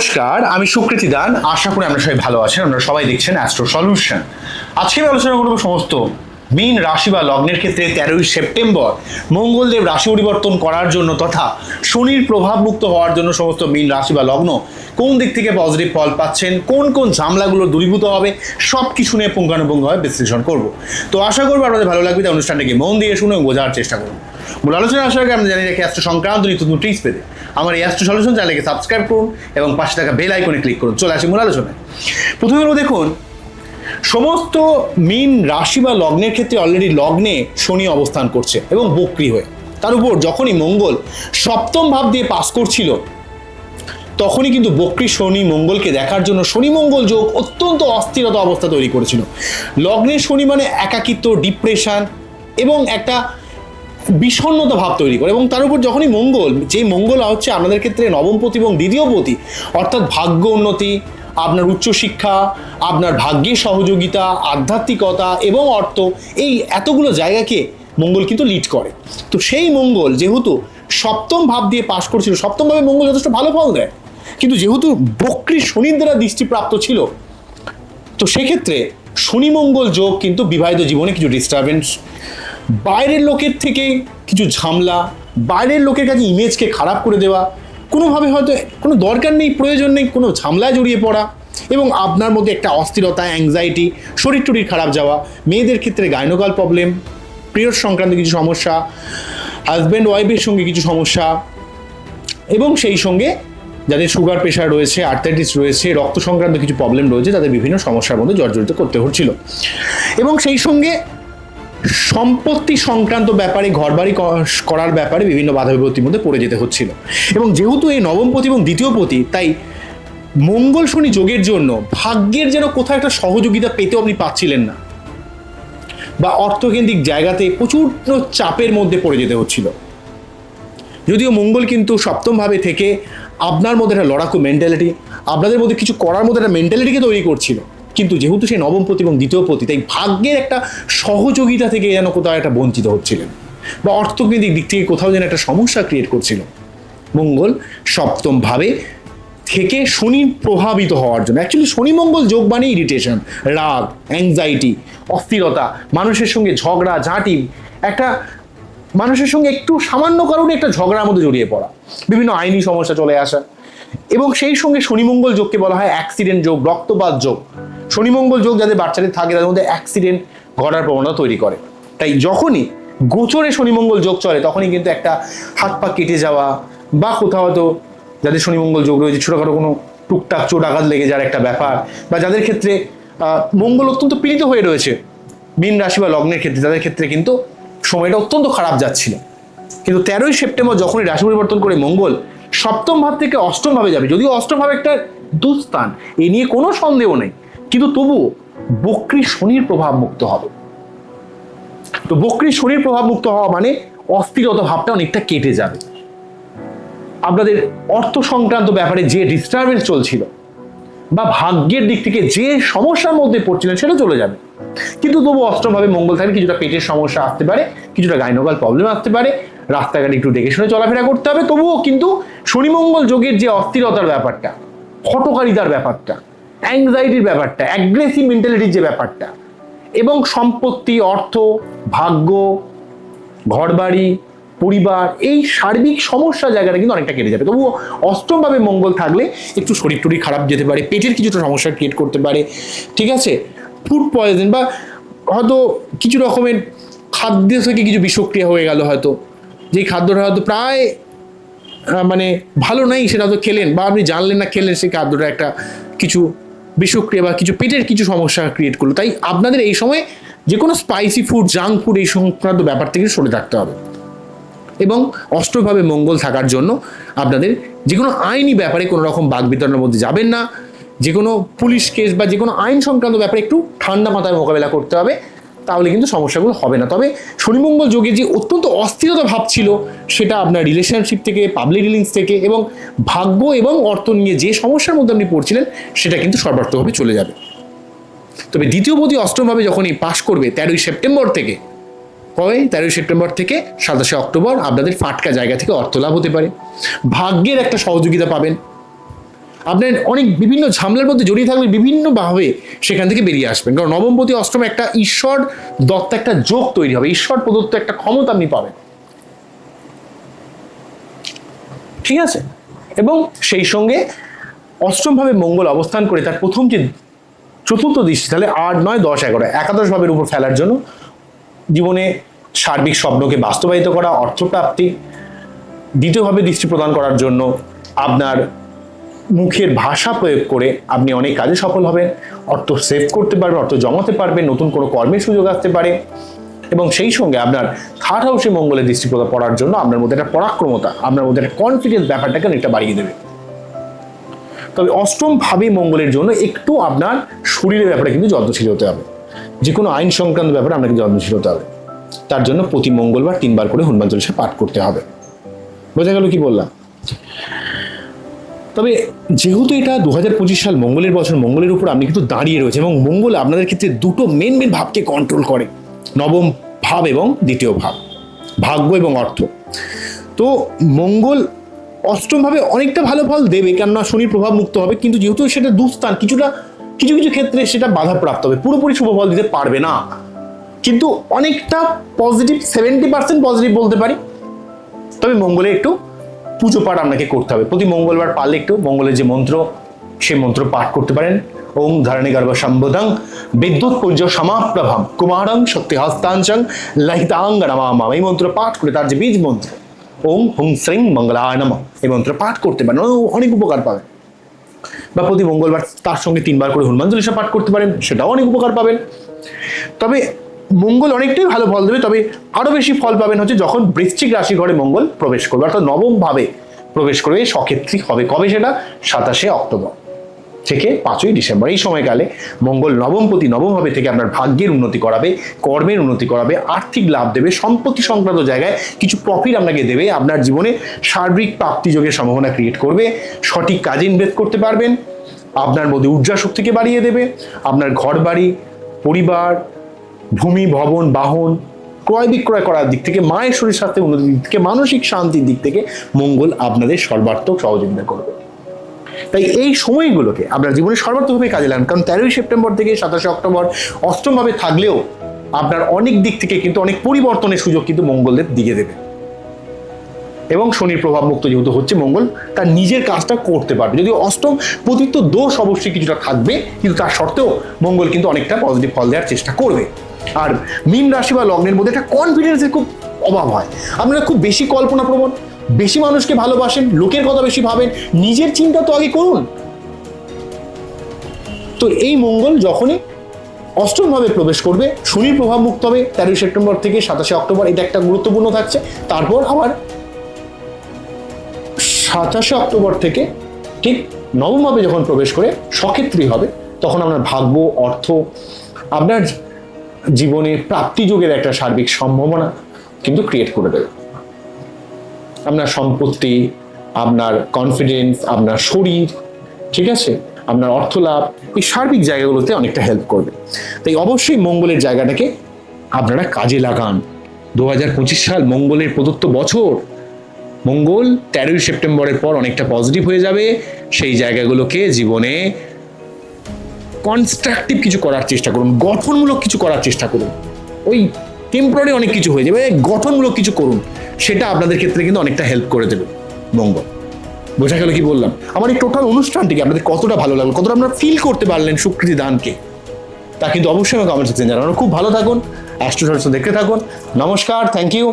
নমস্কার, আমি সুকৃতি দান। আশা করি আমরা সবাই ভালো আছেন আমরা সবাই দেখছেন অ্যাস্ট্রো সলিউশন আজকে আমি আলোচনা করব সমস্ত মীন রাশি বা লগ্নের ক্ষেত্রে তেরোই সেপ্টেম্বর মঙ্গলদেব রাশি পরিবর্তন করার জন্য তথা শনির প্রভাবমুক্ত হওয়ার জন্য সমস্ত মীন রাশি বা লগ্ন কোন দিক থেকে পজিটিভ ফল পাচ্ছেন, কোন কোন ঝামলাগুলো দূরীভূত হবে সব কিছু নিয়ে পুঙ্খানুপুঙ্খভাবে বিশ্লেষণ করব। তো আশা করব আপনাদের ভালো লাগবে, তাই অনুষ্ঠানটাকে মন দিয়ে শুনে বোঝার চেষ্টা করব। মূল আলোচনা আসার আগে আমরা জানি রেখে অ্যাস্ট্রো সংক্রান্ত নিত্য নতুন টিপস পেতে। আমার এই অ্যাস্ট্রো সলিউশন চ্যানেলকে সাবস্ক্রাইব করুন এবং পাশে থাকা বেল আইকনে ক্লিক করুন। চলে আসি মূল আলোচনায়। প্রথমে দেখুন সমস্ত মীন রাশি বা লগ্নের ক্ষেত্রে অলরেডি লগ্নে শনি অবস্থান করছে এবং বক্রি হয়ে। তার উপর যখনই মঙ্গল সপ্তম ভাব দিয়ে পাস করছিল, তখনই কিন্তু বক্রি শনি মঙ্গলকে দেখার জন্য শনি মঙ্গল যোগ অত্যন্ত অস্থিরতা অবস্থা তৈরি করেছিল। লগ্নে শনি মানে একাকিত্ব ডিপ্রেশন এবং একটা বিষণ্ণতা ভাব তৈরি করে এবং তার উপর যখনই মঙ্গল যে মঙ্গল হচ্ছে আপনাদের ক্ষেত্রে নবমপতি এবং দ্বিতীয়পতি অর্থাৎ ভাগ্য উন্নতি আপনার উচ্চশিক্ষা, আপনার ভাগ্যের সহযোগিতা, আধ্যাত্মিকতা এবং অর্থ, এই এতগুলো জায়গাকে মঙ্গল কিন্তু লিড করে। তো সেই মঙ্গল যেহেতু সপ্তম ভাব দিয়ে পাশ করছিল সপ্তমভাবে মঙ্গল যথেষ্ট ভালো ফল দেয়। কিন্তু যেহেতু বক্রি শনির দ্বারা দৃষ্টিপ্রাপ্ত ছিল, তো সেক্ষেত্রে শনি মঙ্গল যোগ কিন্তু বিবাহিত জীবনে কিছু ডিস্টারবেন্স বাইরের লোকের থেকে কিছু ঝামলা, বাইরের লোকের কাছে ইমেজকে খারাপ করে দেওয়া কোনোভাবে হয়তো কোনো দরকার নেই, প্রয়োজন নেই, কোনো ঝামলায় জড়িয়ে পড়া এবং আপনার মধ্যে একটা অস্থিরতা অ্যাংজাইটি শরীর টরির খারাপ যাওয়া, মেয়েদের ক্ষেত্রে গাইনোকাল প্রবলেম পিরিয়ড সংক্রান্ত কিছু সমস্যা হাজব্যান্ড ওয়াইফের সঙ্গে কিছু সমস্যা এবং সেই সঙ্গে যাদের সুগার প্রেশার রয়েছে আর্থাইটিস রয়েছে, রক্ত সংক্রান্ত কিছু প্রবলেম রয়েছে, তাদের বিভিন্ন সমস্যার মধ্যে জর্জরিত করতে হচ্ছিল। এবং সেই সঙ্গে সম্পত্তি সংক্রান্ত ব্যাপারে, ঘরবাড়ি করার ব্যাপারে বিভিন্ন বাধা বিপত্তির মধ্যে পড়ে যেতে হচ্ছিল। এবং যেহেতু এই নবমপতি এবং দ্বিতীয়পতি তাই মঙ্গল শনি যোগের জন্য ভাগ্যের যেন কোথাও একটা সহযোগিতা পেতেও আপনি পাচ্ছিলেন না। বা অর্থকেন্দ্রিক জায়গাতে প্রচুর চাপের মধ্যে পড়ে যেতে হচ্ছিল। যদিও মঙ্গল কিন্তু সপ্তমভাবে থেকে আপনার মধ্যে একটা লড়াকু মেন্টালিটি আপনাদের মধ্যে কিছু করার মধ্যে একটা মেন্টালিটিকে তৈরি করছিল। কিন্তু যেহেতু সেই নবমপতি এবং দ্বিতীয়পতি তাই ভাগ্যের একটা সহযোগিতা থেকে যেন কোথাও একটা বঞ্চিত হচ্ছিলেন। বা অর্থনৈতিক দিক থেকে কোথাও যেন একটা সমস্যা ক্রিয়েট করছিল। মঙ্গল সপ্তমভাবে থেকে শনি প্রভাবিত হওয়ার জন্য অ্যাকচুয়ালি শনি মঙ্গল যোগ মানে ইরিটেশন রাগ অ্যাংজাইটি অস্থিরতা, মানুষের সঙ্গে ঝগড়া, ঝাঁটি, একটা মানুষের সঙ্গে একটু সামান্য কারণে একটা ঝগড়ার মধ্যে জড়িয়ে পড়া, বিভিন্ন আইনি সমস্যা চলে আসা। এবং সেই সঙ্গে শনিমঙ্গল যোগকে বলা হয় অ্যাক্সিডেন্ট যোগ, রক্তপাত যোগ। শনিমঙ্গল যোগ যাদের বাচ্চাদের থাকে, তাদের মধ্যে অ্যাক্সিডেন্ট ঘটার প্রবণতা তৈরি করে। তাই যখনই গোচরে শনিমঙ্গল যোগ চলে, তখনই কিন্তু একটা হাত পা কেটে যাওয়া বা কোথাও হয়তো যাদের শনিমঙ্গল যোগ রয়েছে, ছোটোখাটো কোনো টুকটাক চোট আঘাত লেগে যাওয়ার একটা ব্যাপার বা যাদের ক্ষেত্রে মঙ্গল অত্যন্ত পীড়িত হয়ে রয়েছে, মীন রাশি বা লগ্নের ক্ষেত্রে, তাদের ক্ষেত্রে কিন্তু সময়টা অত্যন্ত খারাপ যাচ্ছিল। কিন্তু তেরোই সেপ্টেম্বর যখনই রাশি পরিবর্তন করে মঙ্গল, সপ্তম ভাব থেকে অষ্টম ভাবে যাবে। যদিও অষ্টম ভাব একটা দুস্থান, এ নিয়ে কোনো সন্দেহ নেই। কিন্তু তবুও বক্রি শনির প্রভাব মুক্ত হবে। তো বক্রি শনির প্রভাব মুক্ত হওয়া মানে অস্থিরতা ভাবটা অনেকটা কেটে যাবে। আপনাদের অর্থ সংক্রান্ত ব্যাপারে যে ডিস্টারবেন্স চলছিল বা ভাগ্যের দিক থেকে যে সমস্যার মধ্যে পড়ছিলেন সেটা চলে যাবে। কিন্তু তবু অষ্টমভাবে মঙ্গল থাকে কিছুটা পেটের সমস্যা আসতে পারে, কিছুটা গাইনোকাল প্রবলেম আসতে পারে, রাস্তাঘাটে একটু দেখে শুনে চলাফেরা করতে হবে। তবুও কিন্তু শনিমঙ্গল যোগের যে অস্থিরতার ব্যাপারটা হটকারিতার ব্যাপারটা অ্যাংজাইটির ব্যাপারটা অ্যাগ্রেসিভ মেন্টালিটির যে ব্যাপারটা, এবং সম্পত্তি, অর্থ, ভাগ্য, ঘরবাড়ি, পরিবার, এই সার্বিক সমস্যা জায়গাটা কিন্তু অনেকটা কেটে যাবে। তবুও অষ্টমভাবে মঙ্গল থাকলে একটু শরীর টরীর খারাপ যেতে পারে, পেটের কিছুটা সমস্যা ক্রিয়েট করতে পারে, ঠিক আছে? ফুড পয়জন বা হয়তো কিছু রকমের খাদ্য থেকে কিছু বিষক্রিয়া হয়ে গেল হয়তো, যেই খাদ্যটা হয়তো প্রায় মানে ভালো নাই সেটা হয়তো খেলেন, বা আপনি জানলেন না খেলেন সেই খাদ্যটা একটা কিছু বিষক্রিয়া বা কিছু পেটের কিছু সমস্যা ক্রিয়েট করল। তাই আপনাদের এই সময় যে কোনো স্পাইসি ফুড জাঙ্ক ফুড এই সংক্রান্ত ব্যাপার থেকে সরে থাকতে হবে। এবং অষ্টভাবে মঙ্গল থাকার জন্য আপনাদের যে কোনো আইনি ব্যাপারে কোনো রকম বাঘ বিতরণের মধ্যে যাবেন না। যে কোনো পুলিশ কেস বা যে কোনো আইন সংক্রান্ত ব্যাপারে একটু ঠান্ডা মাথায় মোকাবেলা করতে হবে। তাহলে কিন্তু সমস্যাগুলো হবে না। তবে শনিমঙ্গল যোগে যে অত্যন্ত অস্থিরতা ভাব ছিল, সেটা আপনার রিলেশনশিপ থেকে পাবলিক ডিলিংস থেকে এবং ভাগ্য এবং অর্থ নিয়ে যে সমস্যার মধ্যে আপনি পড়ছিলেন, সেটা কিন্তু সর্বার্থভাবে চলে যাবে। তবে দ্বিতীয় পতি অষ্টমভাবে যখনই পাশ করবে, তেরোই সেপ্টেম্বর থেকে, কবে? তেরোই সেপ্টেম্বর থেকে সাতাশে অক্টোবর আপনাদের ফাটকা জায়গা থেকে অর্থ লাভ হতে পারে। ভাগ্যের একটা সহযোগিতা পাবেন। আপনার অনেক বিভিন্ন ঝামেলার মধ্যে জড়িয়ে থাকলে বিভিন্নভাবে সেখান থেকে বেরিয়ে আসবেন। কারণ নবমপতি অষ্টম একটা ঈশ্বর দত্ত একটা যোগ তৈরি হবে। ঈশ্বর প্রদত্ত একটা ক্ষমতা আপনি পাবেন। ঠিক আছে? এবং সেই সঙ্গে অষ্টমভাবে মঙ্গল অবস্থান করে তার প্রথম যে চতুর্থ দৃষ্টি, তাহলে আট, নয়, দশ, এগারো একাদশ ভাবের উপর ফেলার জন্য জীবনে সার্বিক স্বপ্নকে বাস্তবায়িত করা, অর্থপ্রাপ্তি, দ্বিতীয়ভাবে দৃষ্টি প্রদান করার জন্য আপনার মুখের ভাষা প্রয়োগ করে আপনি অনেক কাজে সফল হবেন, অর্থ সেভ করতে পারবেন, অর্থ জমাতে পারবেন, নতুন কোনো কর্মের সুযোগ আসতে পারে। এবং সেই সঙ্গে আপনার থার্ড হাউসে মঙ্গলের দৃষ্টিপ্রদা পড়ার জন্য আপনার মধ্যে একটা পরাক্রমতা, আপনার মধ্যে একটা কনফিডেন্স ব্যাপারটাকে অনেকটা বাড়িয়ে দেবে। তবে অষ্টম ভাবে মঙ্গলের জন্য একটু আপনার শরীরের ব্যাপারে কিন্তু যত্নশীল হতে হবে। যে কোনো আইন সংক্রান্ত ব্যাপারে আপনাকে যত্নশীল হতে হবে। তার জন্য প্রতি মঙ্গলবার তিনবার করে হনুমান চল্লিশা পাঠ করতে হবে। বোঝা গেল কি বললাম? তবে যেহেতু এটা দু হাজার পঁচিশ সাল মঙ্গলের বছর, মঙ্গলের উপর আপনি কিন্তু দাঁড়িয়ে রয়েছে এবং মঙ্গল আপনাদের ক্ষেত্রে দুটো মেন মেন ভাবকে কন্ট্রোল করে। নবম ভাব এবং দ্বিতীয় ভাব, ভাগ্য এবং অর্থ। তো মঙ্গল অষ্টমভাবে অনেকটা ভালো ফল দেবে, কেননা শনির প্রভাব মুক্ত হবে, কিন্তু যেহেতু সেটা দুস্থান, কিছুটা, কিছু কিছু ক্ষেত্রে সেটা বাধাপ্রাপ্ত হবে, পুরোপুরি শুভ ফল দিতে পারবে না। কিন্তু অনেকটা পজিটিভ সেভেন্টি পার্সেন্ট পজিটিভ বলতে পারি। তবে মঙ্গলে একটু পুজো পাঠ আপনাকে করতে হবে। প্রতি মঙ্গলবার পারলে একটু মঙ্গলের যে মন্ত্র, সেই মন্ত্র পাঠ করতে পারেন। ওম ধারণী গর্ভ সম্বোধং বিদ্যুৎ পুঞ্জ সমাপ্রভম কুমারং শক্তি হস্তাঞ্চং লহিতাঙ্গ নমামা। এই মন্ত্র পাঠ করে তার যে বীজ মন্ত্র ওম হুং শ্রীং মঙ্গলায় নম। এই মন্ত্র পাঠ করতে পারেন। অনেক উপকার পাবেন। বা প্রতি মঙ্গলবার তার সঙ্গে তিনবার করে হনুমান চল্লিশা পাঠ করতে পারেন, সেটাও অনেক উপকার পাবেন। তবে মঙ্গল অনেকটাই ভালো ফল দেবে, তবে আরও বেশি ফল পাবেন হচ্ছে যখন বৃশ্চিক রাশি ঘরে মঙ্গল প্রবেশ করবে, অর্থাৎ নবম ভাবে প্রবেশ করবে সক্ষেত্রী হবে। কবে সেটা? সাতাশে অক্টোবর। থেকে পাঁচই ডিসেম্বর। এই সময়কালে মঙ্গল নবমপতি নবমভাবে থেকে আপনার ভাগ্যের উন্নতি করাবে, কর্মের উন্নতি করাবে, আর্থিক লাভ দেবে, সম্পত্তি সংক্রান্ত জায়গায় কিছু প্রফিট আপনাকে দেবে, আপনার জীবনে সার্বিক প্রাপ্তি যোগের সম্ভাবনা ক্রিয়েট করবে, সঠিক কাজে ইনভেস্ট করতে পারবেন, আপনার মধ্যে ঊর্জা শক্তিকে বাড়িয়ে দেবে, আপনার ঘর বাড়ি পরিবার ভূমি, ভবন, বাহন ক্রয় বিক্রয় করার দিক থেকে, মায়ের শরীর স্বাস্থ্যের উন্নতির দিক থেকে, মানসিক শান্তির দিক থেকে মঙ্গল আপনাদের সর্বাত্মক সহযোগিতা করবে। তাই এই সময়গুলোকে আপনার জীবনে সর্বাত্মকভাবে কাজে লাগান। কারণ তেরোই সেপ্টেম্বর থেকে সাতাশে অক্টোবর অষ্টমভাবে থাকলেও আপনার অনেক দিক থেকে কিন্তু অনেক পরিবর্তনের সুযোগ কিন্তু মঙ্গলদের দিকে দেবে। এবং শনির প্রভাব মুক্ত যেহেতু হচ্ছে মঙ্গল, তার নিজের কাজটা করতে পারবে। যদিও অষ্টম পতিত্ব দোষ অবশ্যই কিছুটা থাকবে, কিন্তু তার সত্ত্বেও মঙ্গল কিন্তু অনেকটা পজিটিভ ফল দেওয়ার চেষ্টা করবে। আর মীন রাশি বা লগ্নের মধ্যে একটা কনফিডেন্সের খুব অভাব হয়। আপনারা খুব বেশি কল্পনা প্রবণ, বেশি মানুষকে ভালোবাসেন, লোকের কথা বেশি ভাবেন, নিজের চিন্তা তো আগে করুন। তো এই মঙ্গল যখনই অষ্টমভাবে প্রবেশ করবে, শনির প্রভাব মুক্ত হবে, তেরোই সেপ্টেম্বর থেকে সাতাশে অক্টোবর, এটা একটা গুরুত্বপূর্ণ থাকছে। তারপর আবার সাতাশে অক্টোবর থেকে ঠিক নবমভাবে যখন প্রবেশ করে, সক্ষেত্রী হবে, তখন আপনার ভাগ্য, অর্থ, আপনার জীবনে প্রাপ্তিযোগের একটা সার্বিক সম্ভাবনা কিন্তু ক্রিয়েট করে দেবে। আপনার সম্পত্তি, আপনার কনফিডেন্স আপনার শরীর, ঠিক আছে? আপনার অর্থ লাভ, এই সার্বিক জায়গাগুলোতে অনেকটা হেল্প করবে। তাই অবশ্যই মঙ্গলের জায়গাটাকে আপনারা কাজে লাগান। দু হাজার পঁচিশ সাল মঙ্গলের প্রদত্ত বছর, মঙ্গল তেরোই সেপ্টেম্বরের পর অনেকটা পজিটিভ হয়ে যাবে। সেই জায়গাগুলোকে জীবনে কনস্ট্রাকটিভ কিছু করার চেষ্টা করুন, গঠনমূলক কিছু করার চেষ্টা করুন। ওই টেম্পোরারি অনেক কিছু হয়ে যাবে, গঠনমূলক কিছু করুন, সেটা আপনাদের ক্ষেত্রে কিন্তু অনেকটা হেল্প করে দেবে। মঙ্গল বোঝা গেল কি বললাম? আমার এই টোটাল অনুষ্ঠানটিকে আপনাদের কতটা ভালো লাগল, কতটা আপনারা ফিল করতে পারলেন সুকৃতি দানকে, তা কিন্তু অবশ্যই আমাকে কমেন্ট সেকশন জানানো। খুব ভালো থাকুন অ্যাস্ট্রো দেখতে থাকুন। নমস্কার থ্যাংক ইউ